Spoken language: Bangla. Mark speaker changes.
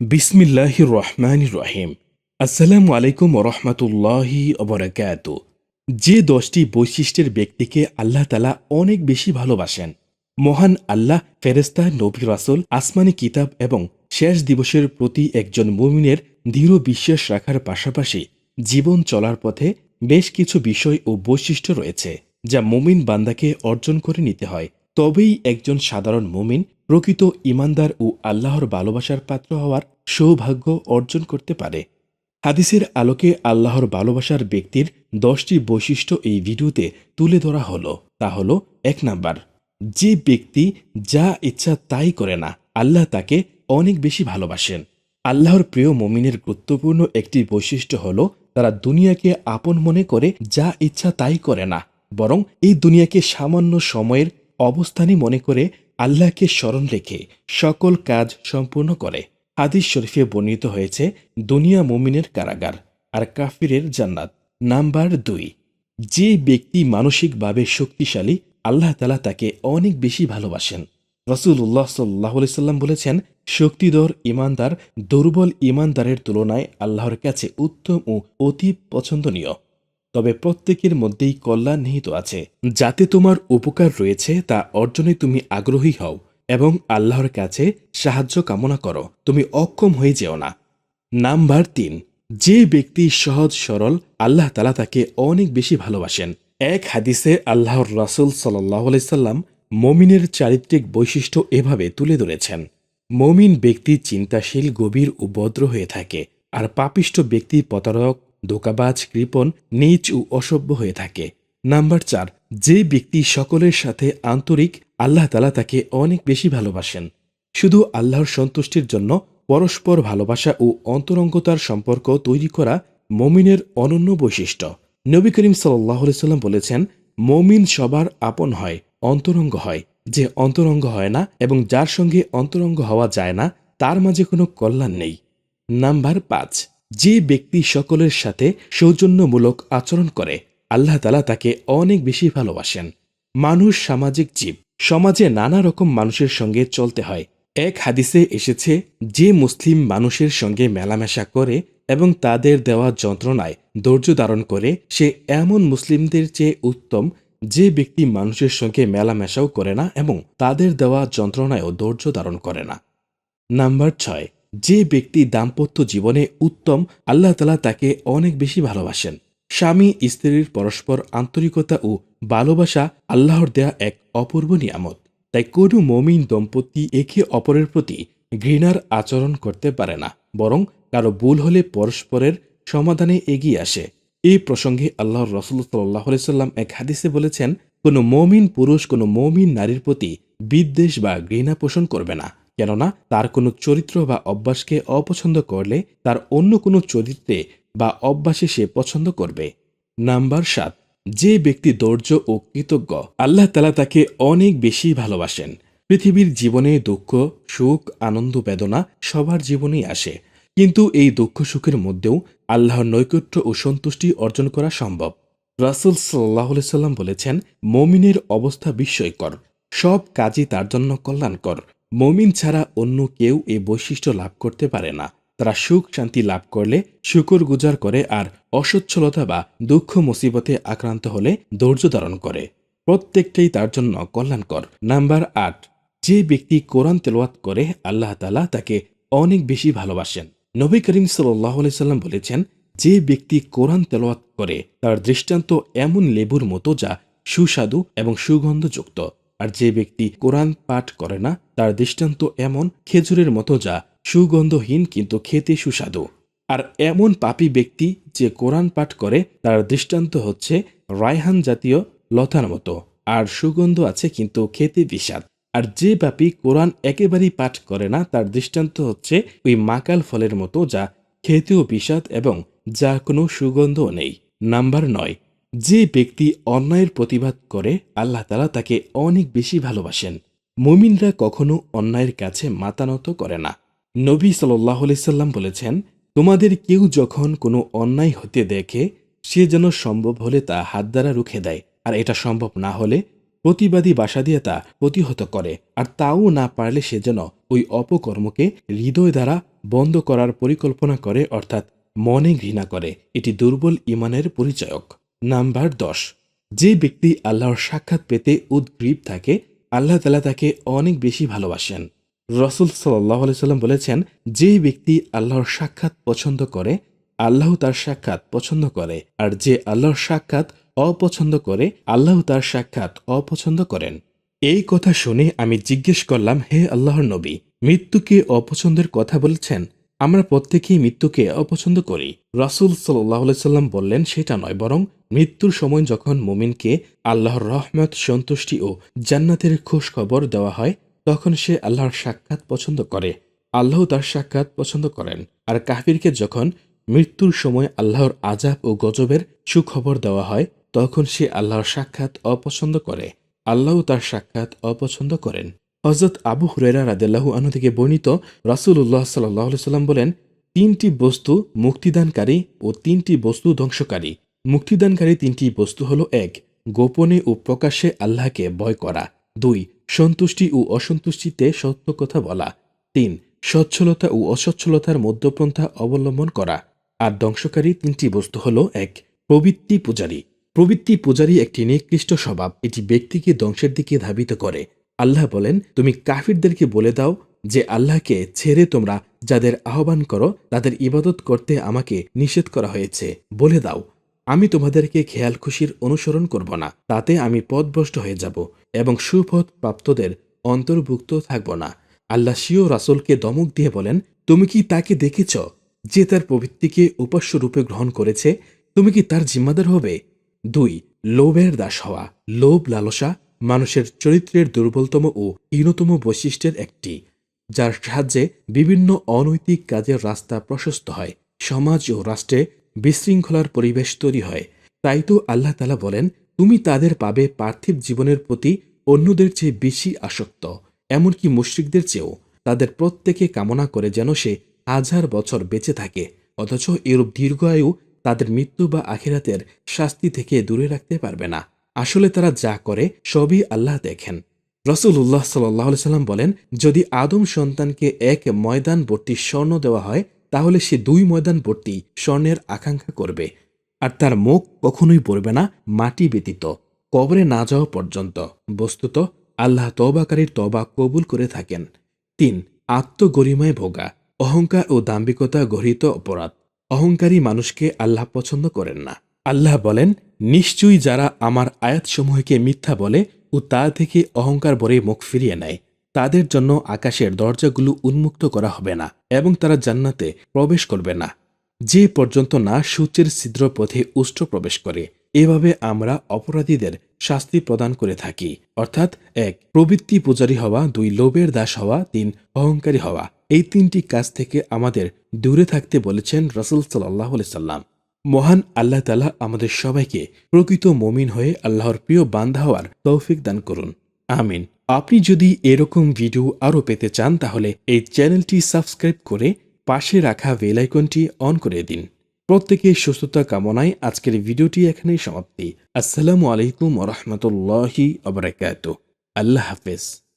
Speaker 1: বিসমিল্লাহির রহমান রহিম। আসসালামু আলাইকুম রহমতুল্লাহি অবরাকাত যে দশটি বৈশিষ্ট্যের ব্যক্তিকে আল্লাহ তালা অনেক বেশি ভালোবাসেন। মহান আল্লাহ ফেরেস্তা নবী রাসুল, আসমানি কিতাব এবং শেষ দিবসের প্রতি একজন মুমিনের দৃঢ় বিশ্বাস রাখার পাশাপাশি জীবন চলার পথে বেশ কিছু বিষয় ও বৈশিষ্ট্য রয়েছে, যা মুমিন বান্দাকে অর্জন করে নিতে হয়। তবেই একজন সাধারণ মুমিন প্রকৃত ইমানদার ও আল্লাহর ভালোবাসার পাত্র হওয়ার সৌভাগ্য অর্জন করতে পারে। হাদিসের আলোকে আল্লাহর ভালোবাসার ব্যক্তির দশটি বৈশিষ্ট্য এই ভিডিওতে তুলে ধরা হলো। তা হলো, এক নাম্বার, যে ব্যক্তি যা ইচ্ছা তাই করে না, আল্লাহ তাকে অনেক বেশি ভালোবাসেন। আল্লাহর প্রিয় মমিনের গুরুত্বপূর্ণ একটি বৈশিষ্ট্য হল, তারা দুনিয়াকে আপন মনে করে যা ইচ্ছা তাই করে না, বরং এই দুনিয়াকে সামান্য সময়ের অবস্থানই মনে করে আল্লাহকে স্মরণ রেখে সকল কাজ সম্পূর্ণ করে। হাদিস শরীফে বর্ণিত হয়েছে, দুনিয়া মুমিনের কারাগার আর কাফিরের জান্নাত। নাম্বার দুই, যে ব্যক্তি মানসিকভাবে শক্তিশালী, আল্লাহ তালা তাকে অনেক বেশি ভালোবাসেন। রসুল্লাহ সাল্লাহ সাল্লাম বলেছেন, শক্তিধর ইমানদার দুর্বল ইমানদারের তুলনায় আল্লাহর কাছে উত্তম ও অতি পছন্দনীয়। তবে প্রত্যেকের মধ্যেই কল্যাণ নিহিত আছে। যাতে তোমার উপকার রয়েছে, তা অর্জনে তুমি আগ্রহী হও এবং আল্লাহর কাছে সাহায্য কামনা করো। তুমি অক্ষম হয়ে যেও না। নাম্বার তিন, যে ব্যক্তি সহজ সরল, আল্লাহ তালা তাকে অনেক বেশি ভালোবাসেন। এক হাদিসে আল্লাহর রাসুল সাল্লাম মমিনের চারিত্রিক বৈশিষ্ট্য এভাবে তুলে ধরেছেন। মমিন ব্যক্তি চিন্তাশীল, গভীর ও হয়ে থাকে, আর পাপিষ্ট ব্যক্তি প্রতারক ধোকাবাজ কৃপণ নিচ ও অসভ্য হয়ে থাকে। নাম্বার চার, যে ব্যক্তি সকলের সাথে আন্তরিক, আল্লাহ তালা তাকে অনেক বেশি ভালোবাসেন। শুধু আল্লাহর সন্তুষ্টির জন্য পরস্পর ভালোবাসা ও অন্তরঙ্গতার সম্পর্ক তৈরি করা মমিনের অনন্য বৈশিষ্ট্য। নবী করিম সাল্লাহ সাল্লাম বলেছেন, মমিন সবার আপন হয়, অন্তরঙ্গ হয়। যে অন্তরঙ্গ হয় না এবং যার সঙ্গে অন্তরঙ্গ হওয়া যায় না, তার মাঝে কোনো কল্যাণ নেই। নাম্বার পাঁচ যে ব্যক্তি সকলের সাথে সৌজন্যমূলক আচরণ করে, আল্লাহ তালা তাকে অনেক বেশি ভালোবাসেন। মানুষ সামাজিক জীব। সমাজে নানা রকম মানুষের সঙ্গে চলতে হয়। এক হাদিসে এসেছে, যে মুসলিম মানুষের সঙ্গে মেলামেশা করে এবং তাদের দেওয়া যন্ত্রণায় ধৈর্য ধারণ করে, সে এমন মুসলিমদের চেয়ে উত্তম যে ব্যক্তি মানুষের সঙ্গে মেলামেশাও করে না এবং তাদের দেওয়া যন্ত্রণায়ও ধৈর্য ধারণ করে না। নাম্বার ছয় যে ব্যক্তি দাম্পত্য জীবনে উত্তম, আল্লাহ তালা তাকে অনেক বেশি ভালোবাসেন। স্বামী, স্ত্রীর পরস্পর আন্তরিকতা ও ভালোবাসা আল্লাহর দেয়া এক অপূর্ব নিয়ামত। তাই কোনো মমিন দম্পতি একে অপরের প্রতি ঘৃণার আচরণ করতে পারে না, বরং কারও ভুল হলে পরস্পরের সমাধানে এগিয়ে আসে। এই প্রসঙ্গে আল্লাহর রসুল সাল্লাহ সাল্লাম এক হাদিসে বলেছেন, কোনো মমিন পুরুষ, কোনো মমিন নারীর প্রতি বিদ্বেষ বা ঘৃণা পোষণ করবে না। কেননা তার কোনো চরিত্র বা অভ্যাসকে অপছন্দ করলে তার অন্য কোনো চরিত্রে বা অভ্যাসে সে পছন্দ করবে। নাম্বার সাত, যে ব্যক্তি ধৈর্য ও কৃতজ্ঞ, আল্লাহ তালা তাকে অনেক বেশি ভালোবাসেন। পৃথিবীর জীবনে দুঃখ, সুখ, আনন্দ, বেদনা সবার জীবনেই আসে। কিন্তু এই দুঃখ, সুখের মধ্যেও আল্লাহর নৈকট্য ও সন্তুষ্টি অর্জন করা সম্ভব। রাসুল সাল্লাহ সাল্লাম বলেছেন, মমিনের অবস্থা বিস্ময়কর। সব কাজই তার জন্য কল্যাণকর। মমিন ছাড়া অন্য কেউ এই বৈশিষ্ট্য লাভ করতে পারে না। তারা সুখ, শান্তি লাভ করলে শুকর গুজার করে আর অসচ্ছলতা বা দুঃখ, মুসিবতে আক্রান্ত হলে ধৈর্য ধারণ করে। প্রত্যেকটাই তার জন্য কল্যাণকর। নাম্বার আট, যে ব্যক্তি কোরআন তেলোয়াত করে, আল্লাহ তালা তাকে অনেক বেশি ভালোবাসেন। নবী করিম সাল্লাম বলেছেন, যে ব্যক্তি কোরআন তেলোয়াত করে, তার দৃষ্টান্ত এমন লেবুর মতো যা সুস্বাদু এবং সুগন্ধযুক্ত। আর যে ব্যক্তি কোরআন পাঠ করে না, তার দৃষ্টান্ত এমন খেজুরের মতো যা সুগন্ধহীন কিন্তু খেতে সুস্বাদু। আর এমন পাপী ব্যক্তি যে কোরআন পাঠ করে, তার দৃষ্টান্ত হচ্ছে রায়হান জাতীয় লতার মতো। আর সুগন্ধ আছে কিন্তু খেতে বিষাদ। আর যে পাপী কোরআন একেবারেই পাঠ করে না, তার দৃষ্টান্ত হচ্ছে ওই মাকাল ফলের মতো যা খেতেও বিষাদ এবং যা কোনো সুগন্ধও নেই। নাম্বার নয় যে ব্যক্তি অন্যায়ের প্রতিবাদ করে, আল্লাহ তালা তাকে অনেক বেশি ভালোবাসেন। মুমিনরা কখনো অন্যায়ের কাছে মাতানত করে না। নবী সাল্লাহ সাল্লাম বলেছেন, তোমাদের কেউ যখন কোনো অন্যায় হতে দেখে, সে যেন সম্ভব হলে তা হাত দ্বারা রুখে দেয়। আর এটা সম্ভব না হলে প্রতিবাদী বাসা দিয়ে তা প্রতিহত করে। আর তাও না পারলে সে যেন ওই অপকর্মকে হৃদয় দ্বারা বন্ধ করার পরিকল্পনা করে, অর্থাৎ মনে ঘৃণা করে। এটি দুর্বল ইমানের পরিচয়ক। নাম্বার দশ, যে ব্যক্তি আল্লাহর সাক্ষাৎ পেতে উদ্গ্রীব থাকে, আল্লাহ তালা তাকে অনেক বেশি ভালোবাসেন। রসুল সাল্লাহ সাল্লাম বলেছেন, যে ব্যক্তি আল্লাহর সাক্ষাৎ পছন্দ করে, আল্লাহ তার সাক্ষাৎ পছন্দ করে, আর যে আল্লাহর সাক্ষাৎ অপছন্দ করে, আল্লাহ তার সাক্ষাৎ অপছন্দ করেন। এই কথা শুনে আমি জিজ্ঞেস করলাম, হে আল্লাহর নবী মৃত্যুকে অপছন্দের কথা বলছেন? আমরা প্রত্যেকেই মৃত্যুকে অপছন্দ করি। রাসুল সাল্লাম বললেন, সেটা নয়, বরং মৃত্যুর সময় যখন মুমিনকে আল্লাহর রহমত, সন্তুষ্টি ও জান্নাতের খবর দেওয়া হয়, তখন সে আল্লাহর সাক্ষাৎ পছন্দ করে। আল্লাহ তার সাক্ষাৎ পছন্দ করেন। আর কাফিরকে যখন মৃত্যুর সময় আল্লাহর আজাব ও গজবের সুখবর দেওয়া হয়, তখন সে আল্লাহর সাক্ষাৎ অপছন্দ করে। আল্লাহ তার সাক্ষাৎ অপছন্দ করেন। হজরত আবু হুরেরা রাদেল্লাহু আনু থেকে বর্ণিত রাসুল্লাহ সাল্লাহ সাল্লাম বলেন, তিনটি বস্তু মুক্তিদানকারী ও তিনটি বস্তু ধ্বংসকারী। মুক্তিদানকারী তিনটি বস্তু হল এক, গোপনে ও প্রকাশ্যে আল্লাহকে ভয় করা। দুই, সন্তুষ্টি ও অসন্তুষ্টিতে সত্য কথা বলা। তিন, সচ্ছলতা ও অসচ্ছলতার মধ্যপন্থা অবলম্বন করা। আর ধ্বংসকারী তিনটি বস্তু হল এক, প্রবৃত্তি পূজারী। প্রবৃত্তি পূজারী একটি নিকৃষ্ট স্বভাব, এটি ব্যক্তিকে ধ্বংসের দিকে ধাবিত করে। আল্লাহ বলেন, তুমি কাফিরদেরকে বলে দাও যে আল্লাহকে ছেড়ে তোমরা যাদের আহ্বান করো, তাদের ইবাদত করতে আমাকে নিষেধ করা হয়েছে। বলে দাও, আমি তোমাদেরকে খেয়াল খুশির অনুসরণ করব না, তাতে আমি পথভ্রষ্ট হয়ে যাব এবং সুপথ প্রাপ্তদের অন্তর্ভুক্ত থাকব না। আল্লাহ শিও রাসুলকে দমক দিয়ে বলেন, তুমি কি তাকে দেখেছ যে তার প্রবৃত্তিকে উপাস্য রূপে গ্রহণ করেছে? তুমি কি তার জিম্মাদার হবে? দুই, লোভের দাস হওয়া, লোভ লালসা মানুষের চরিত্রের দুর্বলতম ও হীনতম বৈশিষ্ট্যের একটি, যার সাহায্যে বিভিন্ন অনৈতিক কাজের রাস্তা প্রশস্ত হয়, সমাজ ও রাষ্ট্রে বিশৃঙ্খলার পরিবেশ তৈরি হয়। তাই তো আল্লাহ তালা বলেন, তুমি তাদের পাবে পার্থিব জীবনের প্রতি অন্যদের চেয়ে বেশি আসক্ত। এমনকি মুশ্রিকদের চেয়েও। তাদের প্রত্যেকে কামনা করে যেন সে হাজার বছর বেঁচে থাকে। অথচ এরূপ দীর্ঘ আয়ু তাদের মৃত্যু বা আখিরাতের শাস্তি থেকে দূরে রাখতে পারবে না। আসলে তারা যা করে, সবই আল্লাহ দেখেন। রসুল্লাহ সাল্লাহ সাল্লাম বলেন, যদি আদম সন্তানকে এক ময়দান ভর্তি স্বর্ণ দেওয়া হয়, তাহলে সে দুই ময়দান ভর্তি স্বর্ণের আকাঙ্ক্ষা করবে। আর তার মুখ কখনোই পড়বে না, মাটি ব্যতীত, কবরে না যাওয়া পর্যন্ত। বস্তুত, আল্লাহ তবাকারীর তবা কবুল করে থাকেন। তিন, আত্মগরিমায় ভোগা, অহংকার ও দাম্ভিকতা গঠিত অপরাধ। অহংকারী মানুষকে আল্লাহ পছন্দ করেন না। আল্লাহ বলেন নিশ্চয়ই যারা আমার আয়াতসমূহকে মিথ্যা বলে ও তা থেকে অহংকার ভরে মুখ ফিরিয়ে নেয়, তাদের জন্য আকাশের দরজাগুলো উন্মুক্ত করা হবে না এবং তারা জান্নাতে প্রবেশ করবে না। যে পর্যন্ত না সূর্যের ছিদ্র পথে উষ্ঠ প্রবেশ করে, এভাবে আমরা অপরাধীদের শাস্তি প্রদান করে থাকি। অর্থাৎ এক, প্রবৃত্তি পূজারী হওয়া, দুই, লোভের দাস হওয়া, তিন, অহংকারী হওয়া। এই তিনটি কাজ থেকে আমাদের দূরে থাকতে বলেছেন রসুল সাল্লাহ সাল্লাম। মহান আল্লাহ তালা আমাদের সবাইকে প্রকৃত মমিন হয়ে আল্লাহর প্রিয় বান্ধা হওয়ার তৌফিক দান করুন। আমিন। আপনি যদি এরকম ভিডিও আরও পেতে চান, তাহলে এই চ্যানেলটি সাবস্ক্রাইব করে পাশে রাখা বেল আইকনটি অন করে দিন। প্রত্যেকের সুস্থতা কামনায় আজকের ভিডিওটি এখানেই সমাপ্তি। আসসালামু আলাইকুম রহমতুল্লাহি আবরাকাত আল্লাহ হাফেজ।